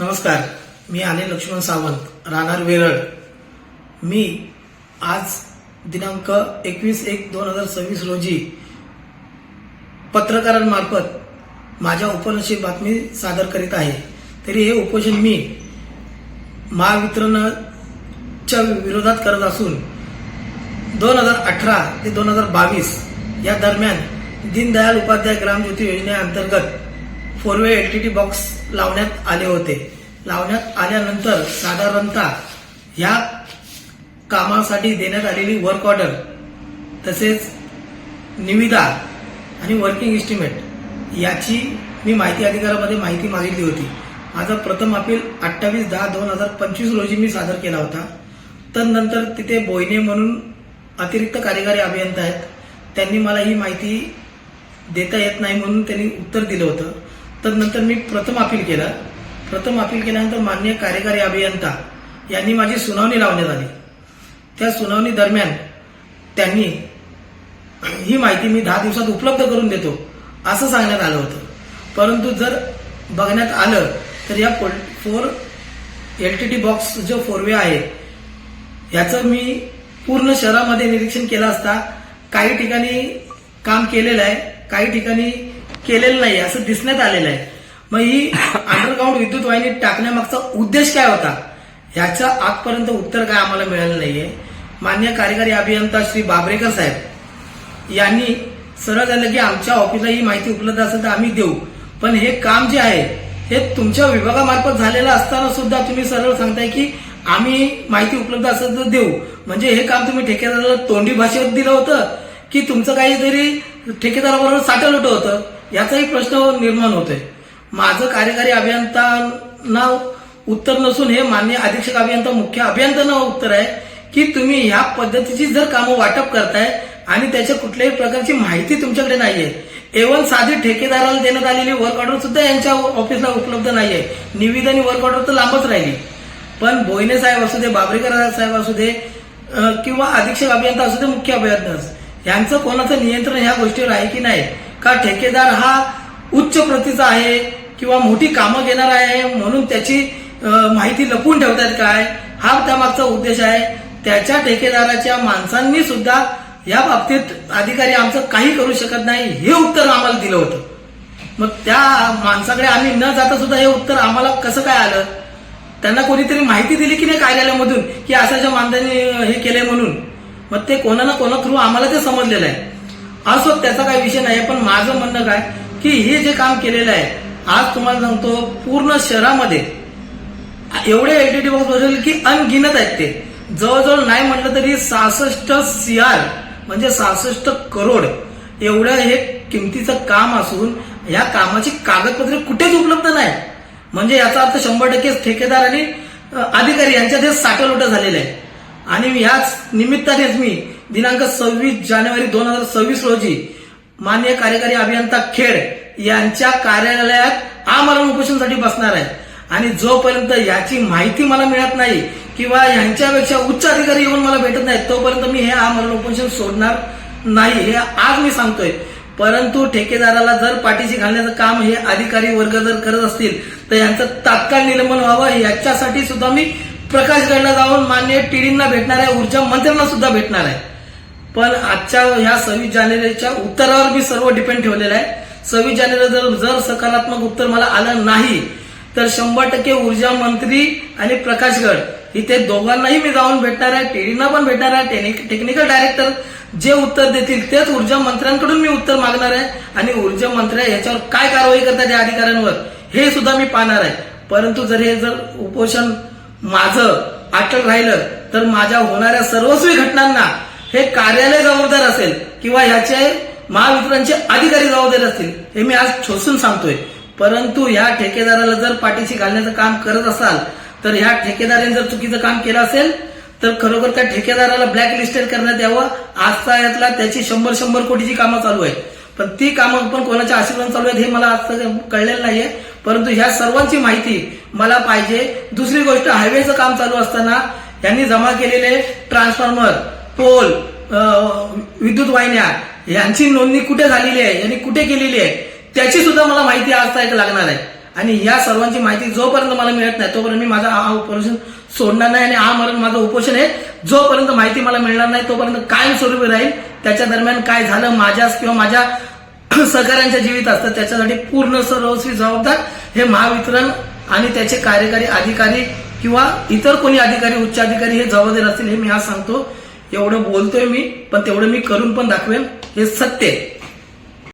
नमस्कार मी अनिल लक्ष्मण सावंत राहणार वेरळ. मी आज दिनांक एकवीस एक दोन हजार सव्वीस रोजी पत्रकारांमार्फत माझ्या उपोषणाची बातमी सादर करीत आहे. तरी हे उपोषण मी महावितरणच्या विरोधात करत असून दोन हजार अठरा ते दोन हजार बावीस या दरम्यान दीनदयाल उपाध्याय ग्रामज्योती योजनेअंतर्गत फोरवे एलटीटी बॉक्स लावण्यात आले होते. लावण्यात आल्यानंतर साधारणतः ह्या कामासाठी देण्यात आलेली वर्क ऑर्डर तसेच निविदा आणि वर्किंग इस्टिमेट याची मी माहिती अधिकारामध्ये माहिती मागितली होती. माझा प्रथम अपील अठ्ठावीस दहा दोन हजार पंचवीस रोजी मी सादर केला होता. तदनंतर तिथे बोयने म्हणून अतिरिक्त कार्यकारी अभियंता आहेत. त्यांनी मला ही माहिती देता येत नाही म्हणून त्यांनी उत्तर दिलं होतं. तदनंतर मी प्रथम अपील केलं. प्रथम अपील केल्यानंतर मान्य कार्यकारी अभियंता यांनी माझी सुनावणी लावण्यात आली. त्या सुनावणी दरम्यान त्यांनी ही माहिती मी दहा दिवसात उपलब्ध करून देतो असं सांगण्यात आलं होतं. परंतु जर बघण्यात आलं तर या four L T T box जो फोरवे आहे याचं मी पूर्ण शहरामध्ये निरीक्षण केलं असता काही ठिकाणी काम केलेलं आहे काही ठिकाणी केलेलं नाही असं दिसण्यात आलेलं आहे. मग ही अंडरग्राऊंड विद्युत वाहिनी टाकण्यामागचा उद्देश काय होता? ह्याचं आजपर्यंत उत्तर काय आम्हाला मिळालं नाहीये. मान्य कार्यकारी अभियंता श्री बाबरेकर साहेब यांनी सरळ झालं की आमच्या ऑफिसला ही माहिती उपलब्ध असेल तर आम्ही देऊ. पण हे काम जे आहे हे तुमच्या विभागामार्फत झालेलं असताना सुद्धा तुम्ही सरळ सांगताय की आम्ही माहिती उपलब्ध असेल तर देऊ. म्हणजे हे काम तुम्ही ठेकेदाराला तोंडी भाषेत दिलं होतं की तुमचं काहीतरी ठेकेदाराबरोबर साठं होतं होतं? याचाही प्रश्न निर्माण होतोय. माझं कार्यकारी अभियंत्यांना उत्तर नसून हे मान्य अधीक्षक अभियंता मुख्य अभियंत्यांना उत्तर आहे की तुम्ही ह्या पद्धतीची जर कामं वाटप करताय आणि त्याच्या कुठल्याही प्रकारची माहिती तुमच्याकडे नाहीये एवन साधी ठेकेदाराला देण्यात आलेली वर्क ऑर्डर सुद्धा यांच्या ऑफिसला उपलब्ध नाहीये. निविदा आणि वर्क ऑर्डर तर लांबच राहिली. पण भोईने साहेब असू दे बाबरेकर साहेब असू दे किंवा अधीक्षक अभियंता असू दे मुख्य अभियंता यांचं कोणाचं नियंत्रण ह्या गोष्टीवर आहे की नाही का ठेकेदार हा उच्च प्रतीचा आहे किंवा मोठी कामं घेणार आहे म्हणून त्याची माहिती लपवून ठेवतात काय? हा त्यामागचा उद्देश आहे. त्याच्या ठेकेदाराच्या माणसांनी सुद्धा या बाबतीत अधिकारी आमचं काही करू शकत नाही हे उत्तर आम्हाला दिलं होतं. मग त्या माणसाकडे आम्ही न जाता सुद्धा हे उत्तर आम्हाला कसं काय आलं? त्यांना कोणीतरी माहिती दिली की नाही कार्यालयामधून की अशा ज्या माणसांनी हे केलंय म्हणून? मग ते कोणा ना कोणा थ्रू आम्हाला ते समजलेलं आहे. असो त्याचा काही विषय नाही पण माझं म्हणणं काय की हे जे काम केलेलं आहे आज तुम्हाला सांगतो पूर्ण शहरामध्ये एवढे एलटीडी बॉक्स बसवले की अनगिनत आहेत ते. जवळजवळ नाही म्हटलं तरी सहासष्ट सीआर म्हणजे सहासष्ट करोड एवढं हे किमतीचं काम असून या कामाची कागदपत्रे कुठेच उपलब्ध नाही. म्हणजे याचा अर्थ शंभर टक्के ठेकेदार आणि अधिकारी यांच्यात हे साठलोट झालेलं आहे. आणि याच निमित्तानेच मी दिनांक सव्वीस जानेवारी दोन हजार सव्वीस रोजी मान्य कार्यकारी अभियंता खेड यांच्या कार्यालयात आमरण उपोषणासाठी बसणार आहे. आणि जोपर्यंत याची माहिती मला मिळत नाही किंवा यांच्यापेक्षा उच्च अधिकारी येऊन मला भेटत नाही तोपर्यंत मी हे आमरण उपोषण सोडणार नाही हे आज मी सांगतोय. परंतु ठेकेदाराला जर पाठीशी घालण्याचं काम हे अधिकारी वर्ग जर करत असतील तर यांचं तात्काळ निलंबन व्हावं. याच्यासाठी सुद्धा मी प्रकाशगडला जाऊन मान्य टीडींना भेटणार आहे. ऊर्जा मंत्र्यांना सुद्धा भेटणार आहे. पण आजच्या ह्या सव्वीस जानेवारीच्या उत्तरावर मी सर्व डिपेंड ठेवलेलं आहे. सव्वीस जानेवारी जर जर सकारात्मक उत्तर मला आलं नाही तर शंभर टक्के ऊर्जा मंत्री आणि प्रकाशगड इथे दोघांनाही मी जाऊन भेटणार आहे. टीडीना पण भेटणार आहे. टेक्निकल डायरेक्टर जे उत्तर देतील तेच ऊर्जा मंत्र्यांकडून मी उत्तर मागणार आहे. आणि ऊर्जा मंत्र्या याच्यावर काय कारवाई करतात या अधिकाऱ्यांवर हे सुद्धा मी पाहणार आहे. परंतु जर हे जर उपोषण माझं अटल राहिलं तर माझ्या होणाऱ्या सर्वस्वी घटनांना हे कार्यालय जबाबदार असेल किंवा ह्याचे महावितरणचे अधिकारी जबाबदार असतील हे मी आज ठोसून सांगतोय. परंतु ह्या ठेकेदाराला जर पाठीशी घालण्याचं काम करत असाल तर ह्या ठेकेदाराने जर चुकीचं काम केलं असेल तर खरोखर त्या ठेकेदाराला ब्लॅक लिस्टेड करण्यात यावं. आजचा यातला त्याची शंभर शंभर कोटीची कामं चालू आहेत. पण ती कामं पण कोणाच्या आशीर्वाद चालू आहेत हे मला आज कळलेलं नाहीये. परंतु ह्या सर्वांची माहिती मला पाहिजे. दुसरी गोष्ट हायवेचं काम चालू असताना यांनी जमा केलेले ट्रान्सफॉर्मर पोल विद्युत वाहिन्या यांची नोंदणी कुठे झालेली आहे यांनी कुठे केलेली आहे त्याची सुद्धा मला माहिती आज तारीख लागणार आहे. आणि या सर्वांची माहिती जोपर्यंत मला मिळत नाही तोपर्यंत मी माझा हा उपोषण सोडणार नाही आणि हा मरण माझं उपोषण आहे. जोपर्यंत माहिती मला मिळणार नाही तोपर्यंत कायमस्वरूपी राहील. त्याच्या दरम्यान काय झालं माझ्याच किंवा माझ्या सहकाऱ्यांच्या जीवित असतं त्याच्यासाठी पूर्ण सर्वस्वी जबाबदार हे महावितरण आणि त्याचे कार्यकारी अधिकारी किंवा इतर कोणी अधिकारी उच्च अधिकारी हे जबाबदार असतील हे मी आज सांगतो. एवढं बोलतोय मी पण तेवढं मी करून पण दाखवेन. हे सत्य आहे.